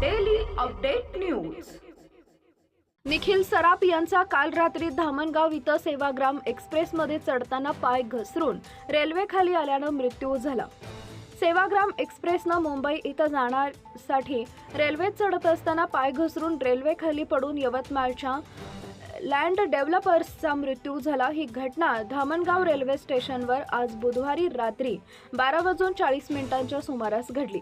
Daily update news Nikhil Sarap यांचा काल रात्री धामणगाव इथं सेवाग्राम एक्सप्रेसमध्ये चढताना पाय घसरून रेल्वेखाली आल्यानं मृत्यू झाला. सेवाग्राम एक्सप्रेसनं मुंबई इथं जाण्यासाठी रेल्वेत चढत असताना पाय घसरून रेल्वेखाली पडून यवतमाळच्या लँड डेव्हलपर्सचा मृत्यू झाला. ही घटना धामणगाव रेल्वे स्टेशनवर आज बुधवारी रात्री बारा वाजून चाळीस मिनिटांच्या सुमारास घडली.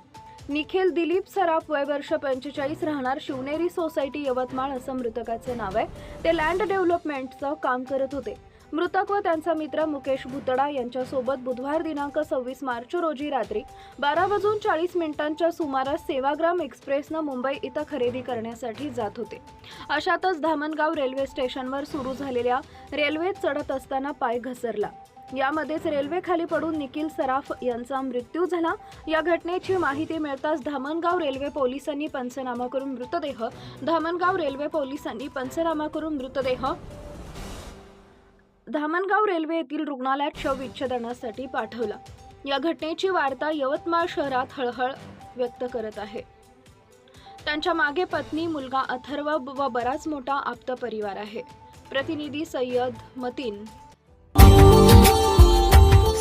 निखिल दिलीप सराफ वय वर्ष पंचेचाळीस राहणार शिवनेरी सोसायटी यवतमाळ असं मृतकाचे नाव आहे. ते लँड डेव्हलपमेंटचं काम करत होते. मृतक व त्यांचा मित्र मुकेश भुतडा यांच्यासोबत बुधवार दिनांक सव्वीस मार्च रोजी रात्री बारा वाजून चाळीस मिनिटांच्या सुमारास सेवाग्राम एक्सप्रेसनं मुंबई इथं खरेदी करण्यासाठी जात होते. अशातच धामणगाव रेल्वे स्टेशनवर सुरू झालेल्या रेल्वेत चढत असताना पाय घसरला. यामध्येच रेल्वे खाली पडून निखिल सराफ यांचा मृत्यू झाला. या घटनेची माहिती मिळताच धामणगाव रेल्वे पोलिसांनी पंचनामा करून मृतदेह. धामणगाव रेल्वे पोलिसांनी पंचनामा करून मृतदेह. धामणगाव रेल्वे येथील रुग्णालयात शवविच्छेदनासाठी पाठवला. या घटनेची वार्ता यवतमाळ शहरात हळहळ व्यक्त करत आहे. त्यांच्या मागे पत्नी मुलगा अथर्व व बराच मोठा आप्त परिवार आहे. प्रतिनिधी सय्यद मतीन.